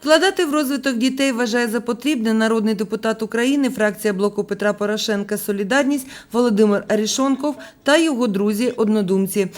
Вкладати в розвиток дітей вважає за потрібне народний депутат України, фракція блоку Петра Порошенка Солідарність Володимир Арішонков та його друзі-однодумці.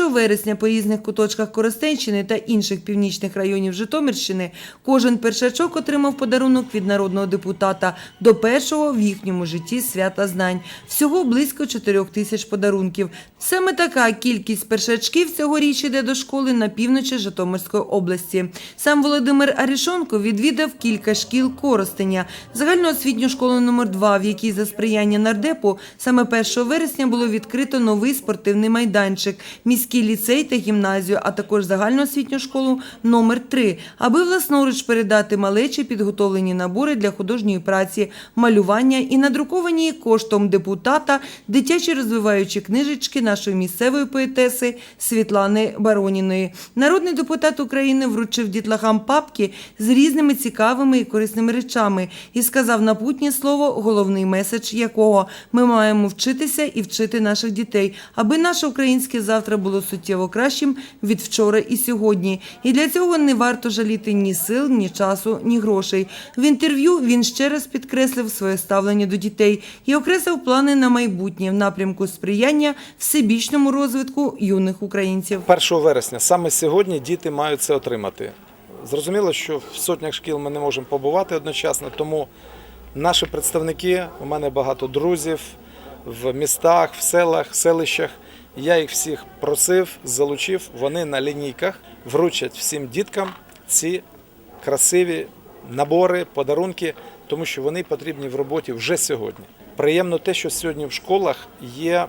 1 вересня по різних куточках Коростенщини та інших північних районів Житомирщини кожен першачок отримав подарунок від народного депутата до першого в їхньому житті свята знань. Всього близько 4 тисяч подарунків. Саме така кількість першачків цьогоріч іде до школи на півночі Житомирської області. Сам Володимир Арішонков відвідав кілька шкіл Коростеня, загальноосвітню школу номер 2 в якій за сприяння нардепу саме 1 вересня було відкрито новий спортивний майданчик, міський ліцей та гімназію, а також загальноосвітню школу номер 3 аби власноруч передати малечі підготовлені набори для художньої праці, малювання і надруковані коштом депутата дитячі розвиваючі книжечки нашої місцевої поетеси Світлани Бароніної. Народний депутат України вручив дітлахам папки з різними цікавими і корисними речами і сказав напутнє слово, головний меседж якого ми маємо вчитися і вчити наших дітей, аби наше українське завтра було суттєво кращим від вчора і сьогодні. І для цього не варто жаліти ні сил, ні часу, ні грошей. В інтерв'ю він ще раз підкреслив своє ставлення до дітей і окреслив плани на майбутнє в напрямку сприяння всебічному розвитку юних українців. 1 вересня, саме сьогодні, діти мають це отримати. Зрозуміло, що в сотнях шкіл ми не можемо побувати одночасно, тому наші представники, у мене багато друзів в містах, в селах, селищах. Я їх всіх просив, залучив. Вони на лінійках вручать всім діткам ці красиві набори, подарунки, тому що вони потрібні в роботі вже сьогодні. Приємно те, що сьогодні в школах є,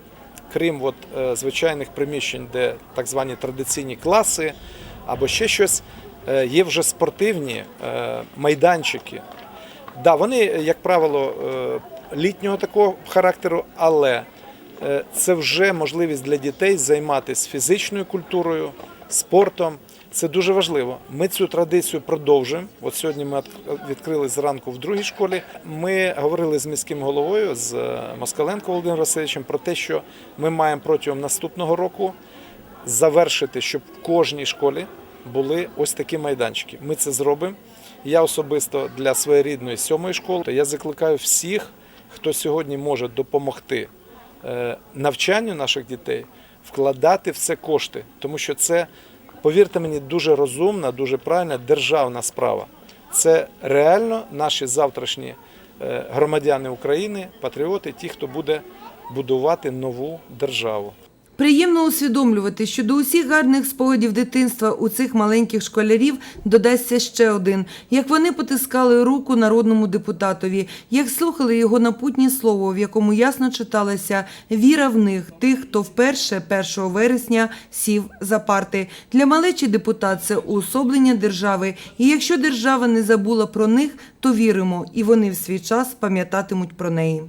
крім от, е, звичайних приміщень, де так звані традиційні класи або ще щось, є вже спортивні е, майданчики. Да, вони, як правило, е, літнього такого характеру, але е, це вже можливість для дітей займатися фізичною культурою, спортом. Це дуже важливо. Ми цю традицію продовжуємо. От сьогодні ми відкрили зранку в другій школі. Ми говорили з міським головою, з е, Москаленко Володимиром Васильовичем про те, що ми маємо протягом наступного року завершити, щоб в кожній школі були ось такі майданчики. Ми це зробимо. Я особисто для своєї рідної сьомої школи. Я закликаю всіх, хто сьогодні може допомогти е, навчанню наших дітей, вкладати в це кошти, тому що це, повірте мені, дуже розумна, дуже правильна державна справа. Це реально наші завтрашні е, громадяни України, патріоти, ті, хто буде будувати нову державу. Приємно усвідомлювати, що до усіх гарних спогадів дитинства у цих маленьких школярів додасться ще один. Як вони потискали руку народному депутатові, як слухали його напутнє слово, в якому ясно читалася віра в них, тих, хто вперше 1 вересня сів за парти. Для малечі депутат це уособлення держави. І якщо держава не забула про них, то віримо, і вони в свій час пам'ятатимуть про неї.